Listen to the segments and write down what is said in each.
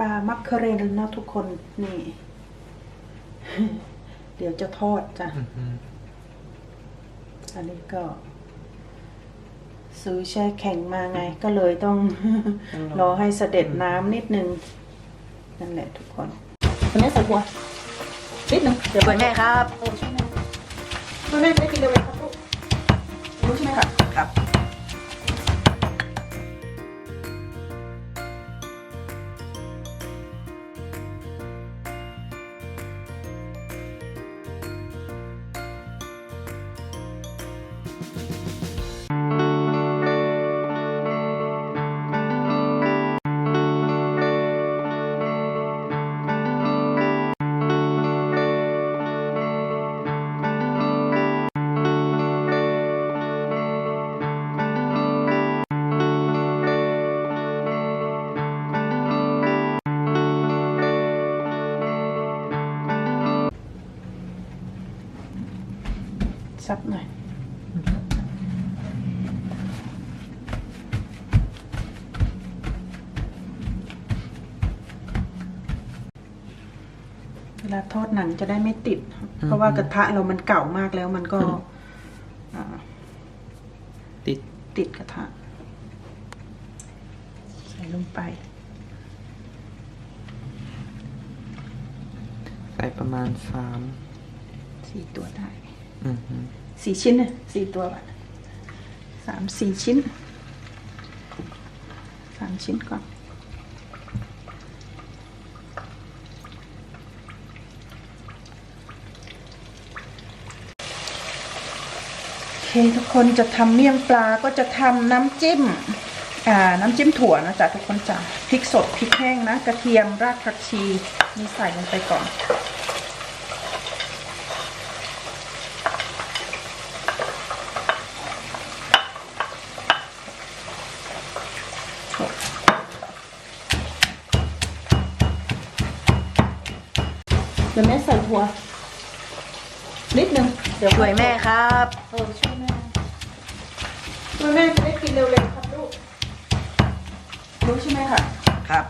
ปลามักเคเรลนะทุกคนนี่ เดี๋ยวจะทอดจ้ะ อันนี้ก็ ซื้อแช่แข็งมาไง ก็เลยต้องรอให้เสด็จน้ำนิดนึง นั่นแหละทุกคนคุณแม่ใส่หัวนิดนึงเดี๋ยวเปิดแม่ครับเออใช่ไหมคุณแม่ได้กินเร็วๆครับลูกรู้ใช่ไหมคะครับซับ เวลาทอดหนังจะได้ไม่ติด เพราะว่ากระทะเรามันเก่ามากแล้วมันก็อ่าติดติดกระทะ ใส่ลงไป ใส่ประมาณสามสี่ตัวได้อือฮึสี่ชิ้นน่ะสี่ตัวอะสามสี่ชิ้นสามชิ้นก่อน คทุกคนจะทำเมี่ยงปลาก็จะทำน้ำจิ้ม อ่า น้ำจิ้มถั่วนะจ๊ะทุกคนจ้ะพริกสดพริกแห้งนะ กระเทียมรากผักชีนี่ใส่ลงไปก่อน เดี๋ยวแม่ใส่ถั่วนิดนึง เดี๋ยวช่วยแม่ครับเออช่วยแม่ช่วยแม่จะได้กินเร็วๆครับลูกรู้ใช่ไหมคะครับ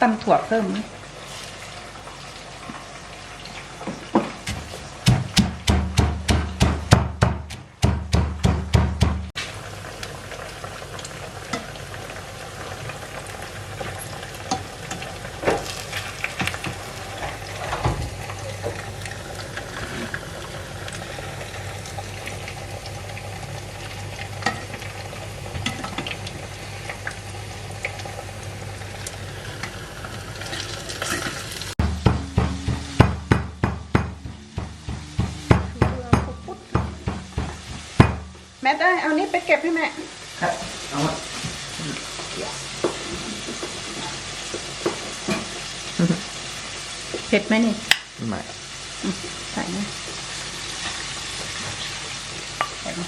ตำถั่วเพิ่มไหม แม่ได้เอานี้ไปเก็บให้แม่ ครับ เอามาเผ็ดไหมนี่ไม่อืมใส่นะใส่มา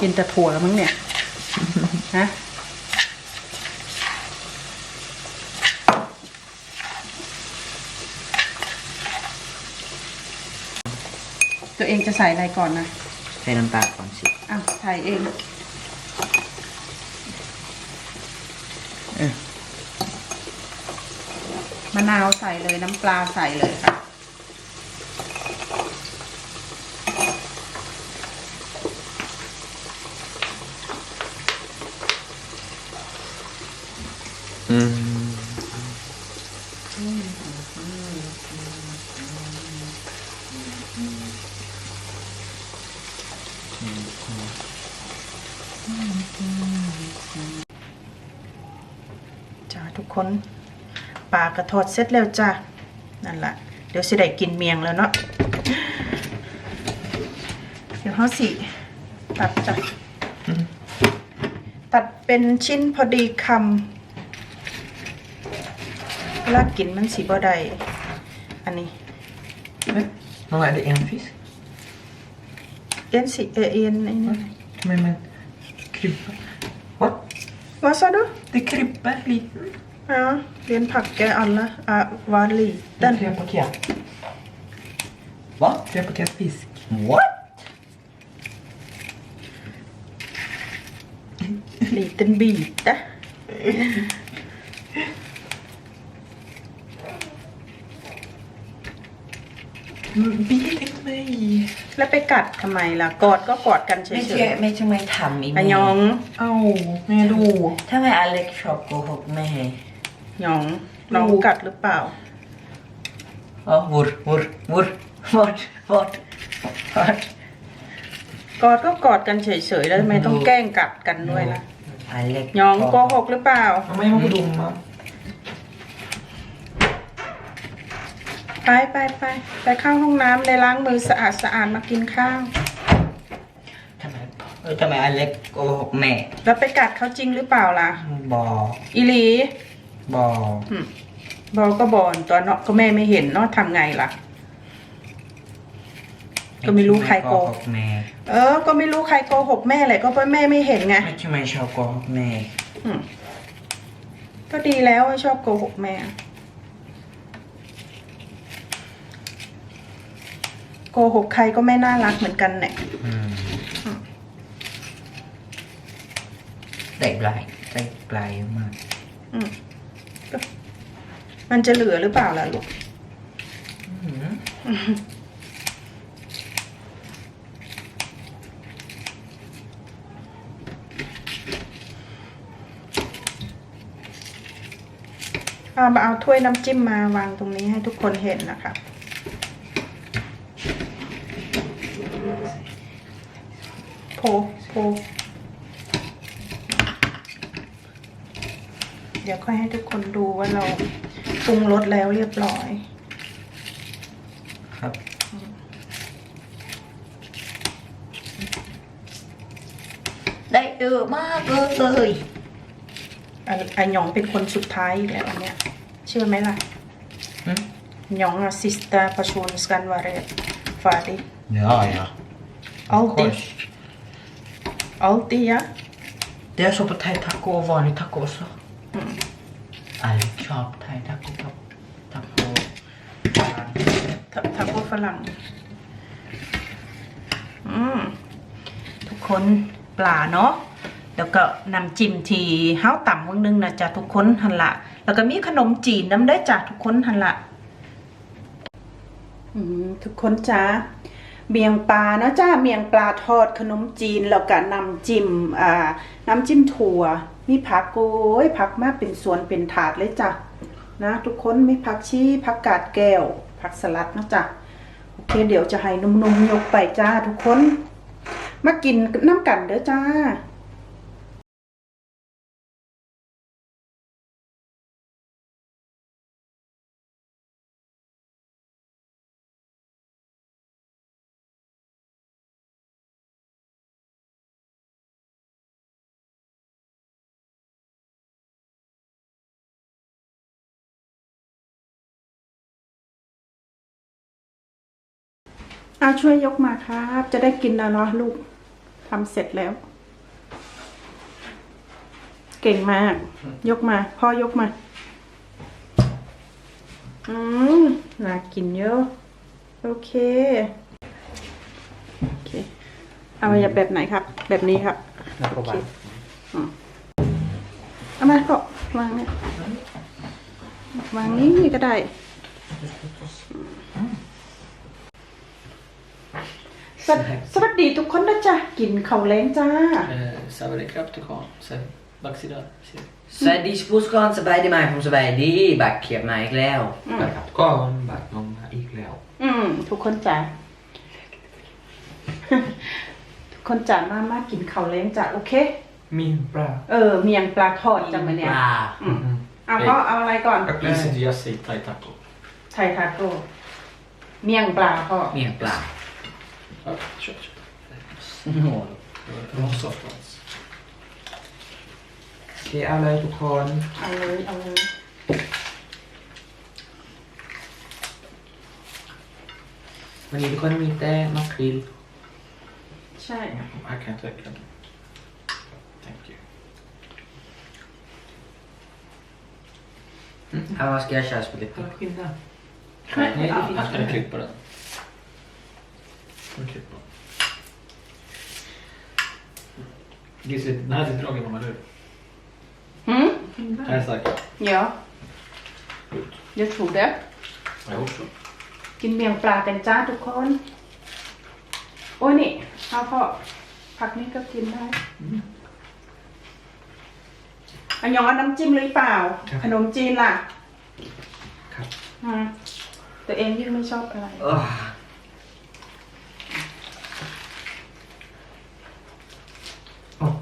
กินแต่ถั่วมั้งเนี่ย ฮะตัวเองจะใส่อะไรก่อนนะ ใส่น้ำตาลก่อนสิ อ้าวใส่เอง เออมะนาวใส่เลยน้ำปลาใส่เลยค่ะ จ้าทุกคนปลากระทอดเสร็จแล้วจ้านั่นแหละเดี๋ยวสิได้กินเมียงแล้วเนาะเดี๋ยวเขาสิตัดจ้ะตัดตัดเป็นชิ้นพอดีคำเวลากินมันสีบ่ได้อันนี้ Vad är det? En fisk? เอ็นสิเอเอ็นไอ้นี่ Men, men. Kryper. What? ว่าซะดู Det kryper lite. Ja, det är en packe alla är var liten. Tre paket. Va? Tre paket fisk. What? Liten bite. Bit inte mig. แล้วไปกัดทำไมล่ะ กอดก็กอดกันเฉไม่ยใช่ไม่ใช่ไม่ทำอีๆเมอะหยอง Au, men då. ถ้าไม่อเล็กชอบโกหกแม่หยองน้องกัดหรือเปล่า อ๋อวุดวุดวุดวุดวุดวุดกอดก็กอดกันเฉยๆแล้วทำไมต้องแกล้งกัดกันด้วยล่ะอเล็กหยองโกหกหรือเปล่า Mamma, jag mår dumma. ไปไปไปไปเข้าห้องน้ำเลยล้างมือสะอาดสะอาดมากินข้าว ทำไมเออทำไมอเล็กโกหกแม่แล้วไปกัดเขาจริงหรือเปล่าล่ะ บอกอีหลีบอกอืมบอกก็บอนตัวเนาะก็แม่ไม่เห็นเนาะทำไงล่ะ ก็ไม่รู้ใครโกหกแม่เออ ก็ไม่รู้ใครโกหกแม่เลยก็เพราะแม่ไม่เห็นไง ไม่ใช่ไม่ชอบโกหกแม่ อืมก็ดีแล้วไม่ชอบโกหกแม่ โกหกใครก็ไม่น่ารักเหมือนกันเนี่ยอืมได้ปลายได้ปลายเยอะมาก อืมก็มันจะเหลือหรือเปล่าล่ะลูก อืมเอามาเอาถ้วยน้ำจิ้มมาวางตรงนี้ให้ทุกคนเห็นนะคะโพโพเดี๋ยวค่อยให้ทุกคนดูว่าเราปรุงรสแล้วเรียบร้อย ครับ ได้เยอะมากเลยอันอันหยองเป็นคนสุดท้ายอีกแล้วอันเนี้ยเชื่อไหมล่ะอืม หยองอะซิสตาพ s ช n นสกันวาเรตฟาดิ Ja, ja. อัลติ อัลติยะ Det är så på thai taco och vanlig taco också. Alex chop thai taco taco. taco. ทัทัพโฝรั่ง อืม ทุกคนปลาเนาะแล้วก็นำจิ้มทีเฮ้าต่ำวงนึงนะจ๊ะทุกคนหันละ แล้วก็มีขนมจีนน้ำได้จ้ะทุกคนหันละ อืม ทุกคนจ้า เมียงปลาเนาะจ้าเมียงปลาทอดขนมจีนแล้วก็น้ำจิ้มอ่าน้ำจิ้มถั่วมีผักโอ้ยผักมาเป็นสวนเป็นถาดเลยจ้ะนะทุกคนมีผักชีผักกาดแก้วผักสลัดนะจ้ะโอเคเดี๋ยวจะให้นุ่มๆยกไปจ้าทุกคน มากินน้ำกันเด้อจ้า อาช่วยยกมาครับ จะได้กินแล้วเนาะลูกทำเสร็จแล้ว เก่งมาก ยกมา พ่อยกมา อืมน่ากินเยอะ โอเค โอเค เอามาแบบไหนครับ แบบนี้ครับแล้วก็วางอืมเอามาก็วางเนี่ยวางนี้ก็ได้ สวสวัสดีทุกคนนะจ๊ะกินข้าวแล้งจ้า Eh, Savare Kraptokan, Baxidar, สวัสดีผู้สกอนสบายดีไหมผมสบายดีบักเขียบมาอีกแล้ว Kraptokan, Backnong, Iklev. อืม ทุกคนจ๋า ทุกคนจ๋ามามากินข้าวแล้งจ้ะโอเค Min bra. เออเมียงปลาทอดจังมาเนี่ยปลาอืมเอาพ่อเอาอะไรก่อน Please just say Thai taco. ไทยทาโก้เมียงปลาพ่อเมียงปลา Ja, kör, kör. โอ้โห De soft ones. เคเอาเลยทุกคนเอาเลยเอา เลยวันนี้ทุกคนมีแต่มะคริลใช่ I can take them. Thank you. Ja, vad ska jag köra på lite? Ta skynda. Nej, det finns Jag kan klippa den. Jag klippa. Gisli, den här sitter dragen mamma du. หืม Den här är stark. เดี๋ยวเดี๋ยวถูกเด้อ Jag också. กินเมียงปลากันจ้าทุกคน โอ้ยนี่ข้าวพ่อผักนี้ก็กินได้อันยองเอาน้ำจิ้มหรือเปล่าขนมจีนล่ะ ครับ อืมตัวเองยิ่งไม่ชอบอะไร Åh. Åh.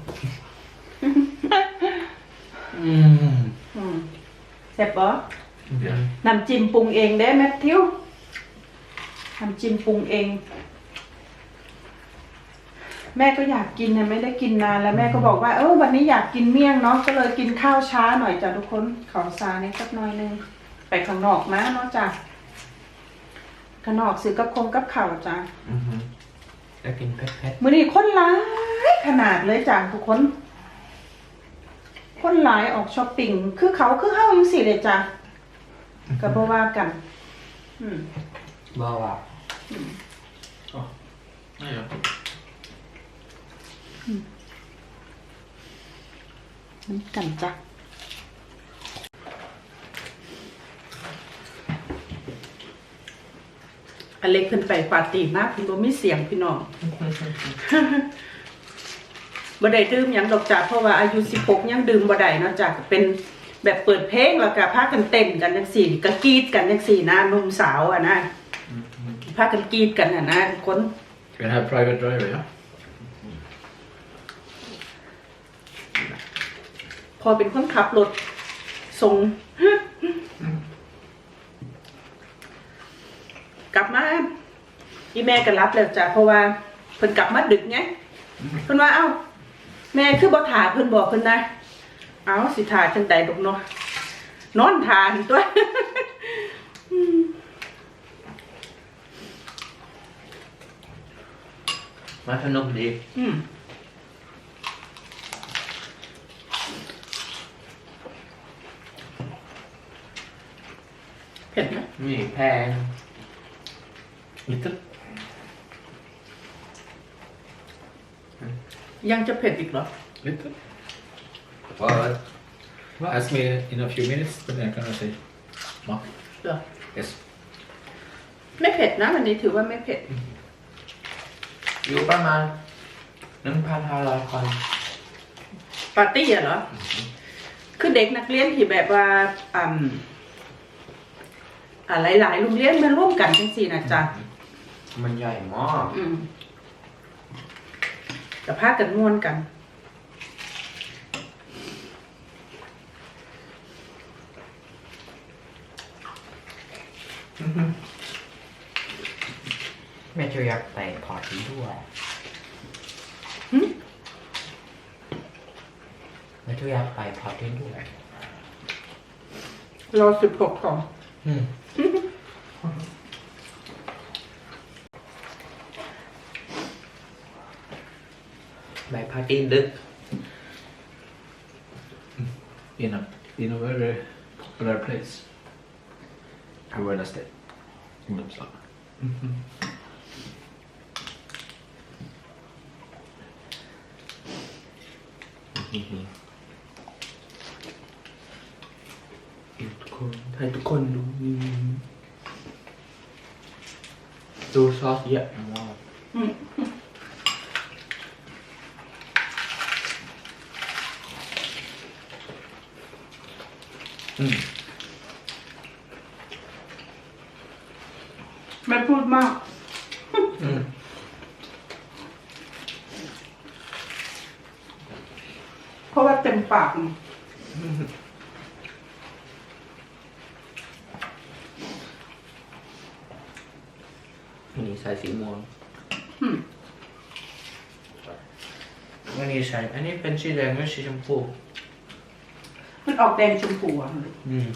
Mm. อืม แซ่บปะ Ja. น้ำจิ้มปรุงเองได้แมทธิวน้ำจิ้มปรุงเอง แม่ก็อยากกินนะไม่ได้กินนานแล้วแม่ก็บอกว่าเออวันนี้อยากกินเมี่ยงเนาะก็เลยกินข้าวช้าหน่อยจ้ะทุกคนขอซาในสักหน่อยหนึงไปข้างนอกนะเนาะจ้ะข้างนอกซื้อกับคงกับข่าวจ้ะ Mhm. Jag kan pet pet. มื้อนี้คนหลายขนาดเลยจ้ะทุกคน คนหลายออกช้อปปิ้งคือเขาคือเฮาจังซี่เลยจ้ะก็บ่ว่ากัน อืม Bara. Ja, ja. น้ำกันจ้ะอเล็กเพิ่นไปปาร์ตี้มากเพิ่นบ่มีเสียงพี่น้อง บ่ได้ดื่มหยังดอกจ้ะเพราะว่าอายุ 16 ยังดื่มบ่ได้เนาะจ้ะเป็นแบบเปิดเพลงแล้วก็พากันเต้นกันจังซี่ก็กรีดกันจังซี่นะหนุ่มสาวอะนะพากันกรีดกันน่ะนะทุกคน Ska vi ha private driver, ja? พอเป็นคนขับรถส่งกลับมาอีแม่ก็รับแล้วจ้ะเพราะว่าเพิ่นกลับมาดึกไงเพิ่นว่าเอ้า แม่คือบ่ถาเพิ่นบอกเพิ่นนะ เอ้าสิถาจังใดดอกเนาะนอนทานตัว Man får nog bli. อืมเผ็ดไหม Mycket peng. Lite. ยังจะเผ็ดอีกเหรอ Lite. Vad? Ask me in a few minutes, then I can say. Ma. เหรอ Yes. ไม่เผ็ดนะวันนี้ถือว่าไม่เผ็ด Jo, man. En pan halva kon. ปาร์ตี้อะเหรอ คือเด็กนักเรียนที่แบบว่าอ่าอ่าหลายๆโรงเรียนมาร่วมกันจังสี่นะจ๊ะ Men jag är mat. อืม จะพากันม่วนกัน Men jag tror jag på en party då. Mm. Jag tror jag på en party då. รอสิบหกก่อน Mm. Bài party Đức In a, in a very popular place. Awareness Day. In Uppsala. Utkom. ให้ทุกคนดูดูซอสเยอะมาก ไม่พูดมากอืมเพราะว่าเต็มปากอันนี้ใส่สีม่วงอืมอันนี้ใส่อันนี้เป็นสีแดงไม่ใช่ชมพู ออกแดงชมพูอะอืม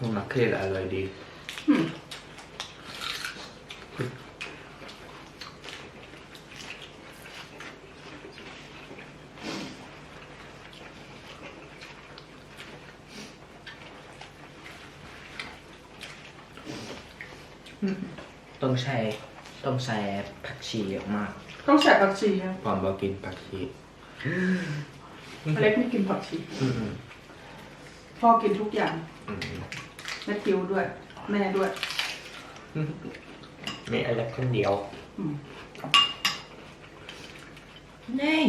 Och makrill är väldigt dyrt. อื ต้องใช้ต้องใส่ผักชีเยอะมากต้องใส่ผักชีนะ Fan bara in paket. อเล็กไม่กินผักชี Mm. พ่อกินทุกอย่าง Mm. แม่ทิวด้วย แม่ด้วยมีอะไรคนเดียว อืม นี่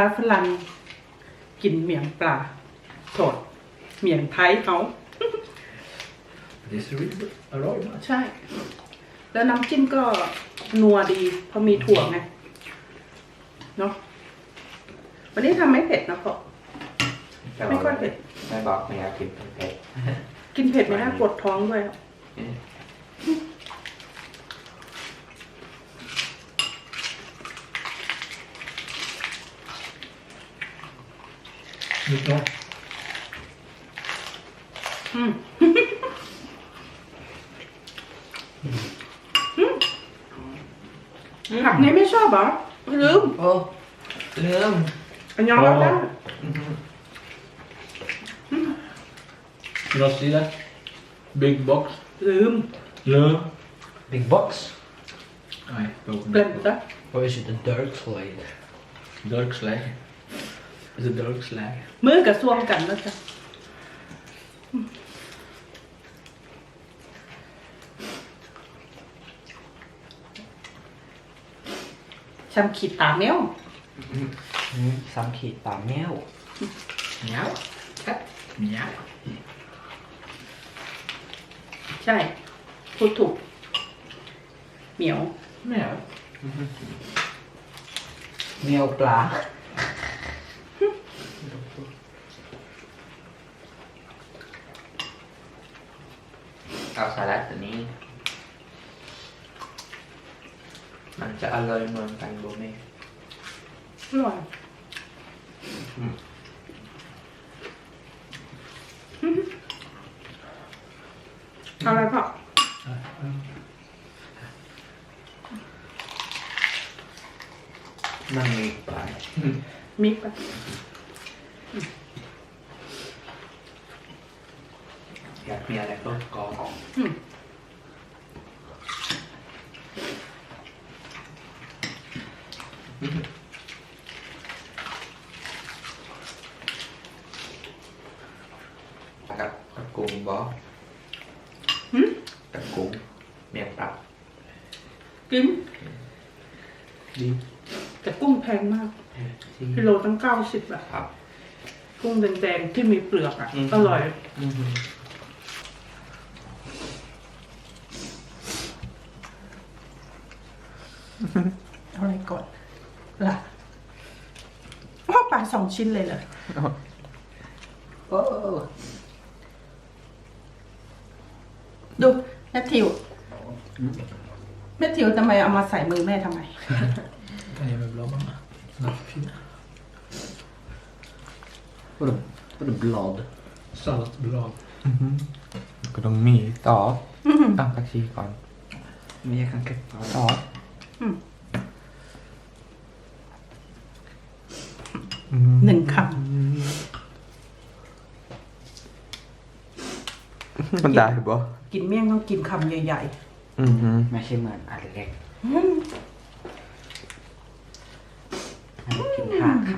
าฝรั่งกินเมียงปลาโถดเมียงไทยเขา Det ser ut aroma. ใช่ แล้วน้ำจิ้มก็นัวดีเพราะมีถั่วไงเนาะวันนี้ทำไม่เผ็ดนะพ่อไม่ค่อยเผ็ด ไม่บอกไม่อยากกินเผ็ดกินเผ็ดไม่น่าปวดท้องด้วยอะ Vet du vad? อืมผักนี้ไม่ชอบเหรอลืม โอ้ลืมอันยองรับได้ You not see that? Big box. ลืม Yeah. big box Nej, open เกล็ด that. ซะ or is it a dark slide Dark slag. It's a dark slag. มือกระซวงกันแล้วจ้ะฉันขีดตาแมวอืมซ้ำขีดตามแมว Mjau. Katt. Mjau. ใช่ พูดถูก เหมียว Mjau. แมวปลา เอาสลัดตัวนี้ มันจะอร่อยเหมือนกันบ่แม่อร่อยเอาอะไรพ่อมันมีปลามิกไป อยากมีอะไรก็กรอกอืมกับกับกุ้งบอหืมกับกุ้งเมียงปลากินดีแต่กุ้งแพงมากที่กิโลตั้งเก้าสิบอะครับกุ้งแดงๆที่มีเปลือกอะอืม อร่อย อือหือ เอาอะไรก่อนล่ะพ่อปลาสอง ชิ้นเลยเหรอโอ้ดูแมทธิวแมทธิวทำไมเอามาใส่มือแม่ทำไม Kan jag med blomman? Snart fina. Vadå, vadå blad? Salladsblad. ก็ต้องมีต่ออืมตั้งผักชีก่อน Men jag kan klippa ต่อ อืม อืม หนึ่งคมันได้บ่ำกินเมี่ยงต้องกินคำใหญ่อือหือไม่ใช่เหมือนอันเล็กๆอืมอันนี้กินห้าครั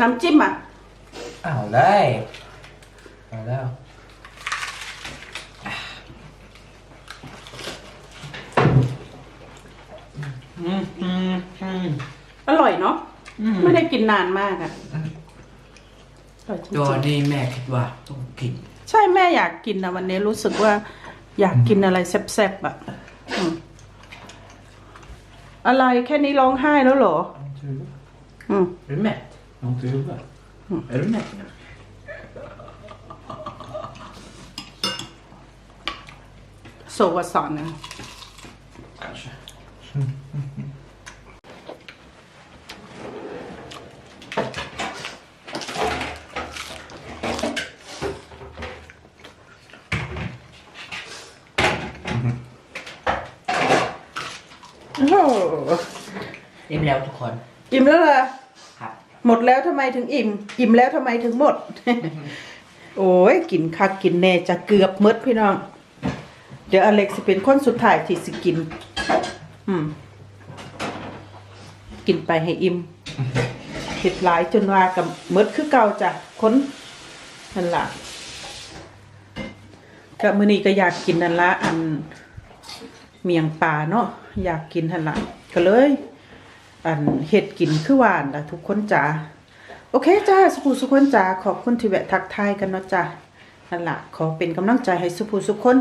น้ำจิ้มอะ อ้าวได้เอาแล้วอืมอืมอืมอร่อยเนาะมไม่ได้กินนานมากอะอร่อยตัวนี้แม่คิดว่าต้องกินใช่แม่อยากกินนะวันนี้รู้สึกว่า อยากกินอะไรแซ่บๆอะออะไรแค่นี้ร้องไห้แล้วเหรอ อืม หรือแม่ mätt? Ont i huvudet? Är du mätt nu? โซวาสอนนะ Kanske. โอ้โหอิ่มแล้วทุกคนอิ่มแล้วเหรอครับ หมดแล้วทำไมถึงอิ่ม อิ่มแล้วทำไมถึงหมด โอ้ยกินคักกินแน่จะเกือบมดพี่น้อง เดี๋ยวอเล็กซ์เป็นคนสุดท้ายที่สิกิน อืม กินไปให้อิ่มเห็ดหลายจนว่ากับมดคือเก่าจ้ะคนนั่นล่ะก็มื้อนี้ก็อยากกินนั่นละอันเมียงปลาเนาะอยากกินหั่นละก็เลย อันเห็ดกินคือหวานนะทุกคนจ้าโอเคจ้าสุภูสุคนจ้าขอบคุณที่แวะทักทายกันเนาะจ้านั่นละขอเป็นกำลังใจให้สุภูสุคน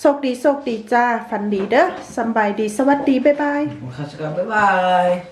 โชคดีโชคดีจ้าฟันดีเด้อสบายดีสวัสดีบ๊ายบาย Och kanske ska bye bye.